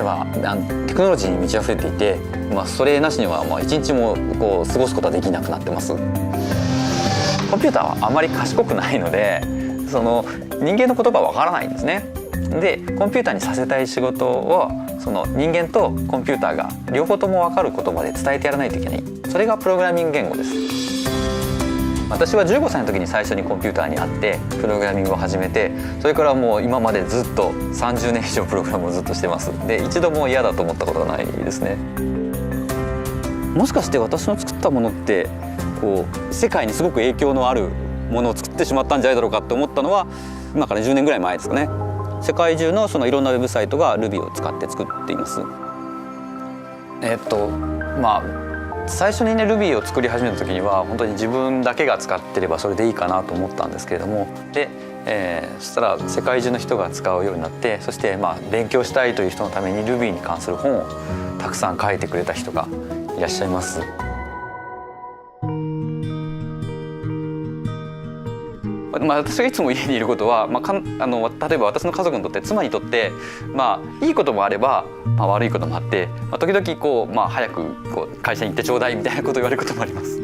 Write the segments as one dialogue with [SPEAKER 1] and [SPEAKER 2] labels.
[SPEAKER 1] はあのテクノロジーに満ち溢れていて、まあ、それなしにはまあ一日もこう過ごすことはできなくなってます。コンピューターはあまり賢くないのでその人間の言葉はわからないんですね。でコンピューターにさせたい仕事をその人間とコンピューターが両方とも分かる言葉で伝えてやらないといけない。それがプログラミング言語です。私は15歳の時に最初にコンピューターに会ってプログラミングを始めてそれからもう今までずっと30年以上プログラムをずっとしてます。で一度も嫌だと思ったことがないですね。もしかして私の作ったものってこう世界にすごく影響のあるものを作ってしまったんじゃないだろうかって思ったのは今から10年ぐらい前ですかね。世界中のそのいろんなウェブサイトが Ruby を使って作っています。えっとまあ最初にね Ruby を作り始めた時には本当に自分だけが使ってればそれでいいかなと思ったんですけれどもで、えー、そしたら世界中の人が使うようになってそしてまあ勉強したいという人のために Ruby に関する本をたくさん書いてくれた人がいらっしゃいます。まあ、私がいつも家にいることは、まあ、かんあの例えば私の家族にとって妻にとって、まあ、いいこともあれば、まあ、悪いこともあって、まあ、時々こう、まあ、早くこう会社に行ってちょうだいみたいなことを言われることもあります。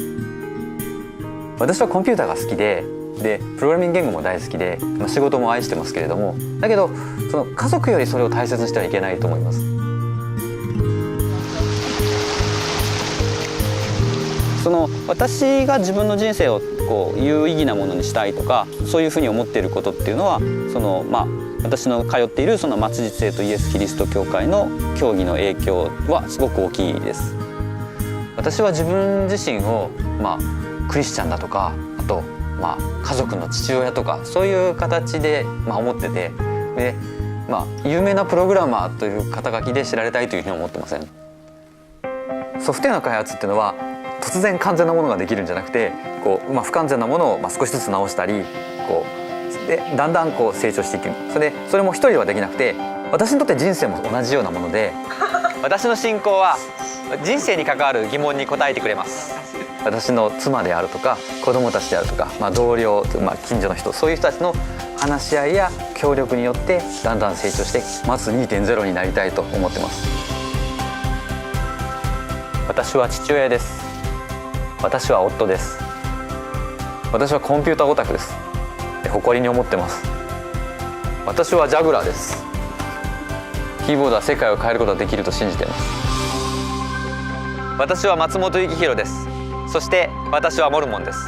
[SPEAKER 1] 私はコンピューターが好きででプログラミング言語も大好きで、まあ、仕事も愛してますけれどもだけどその家族よりそれを大切にしてはいけないと思います。その私が自分の人生をこう有意義なものにしたいとかそういうふうに思っていることっていうのはそのまあ私の通っているその末日性とイエス・キリスト教会の教義の影響はすごく大きいです。私は自分自身をまあクリスチャンだとかあとまあ家族の父親とかそういう形でまあ思っててでまあ有名なプログラマーという肩書きで知られたいというふうに思ってません。ソフトウェアの開発っていうのは突然完全なものができるんじゃなくてこう、まあ、不完全なものをまあ少しずつ直したりこうでだんだんこう成長していく。それでそれも一人ではできなくて私にとって人生も同じようなもので 私の信仰は人生に関わる疑問に答えてくれます。私の妻であるとか子供たちであるとか、まあ、同僚、まあ、近所の人そういう人たちの話し合いや協力によってだんだん成長してまず2.0になりたいと思ってます。私は父親です私は夫です。私はコンピューターオタクです。誇りに思ってます。私はジャグラーです。キーボードは世界を変えることができると信じています。私は松本幸宏です。そして私はモルモンです。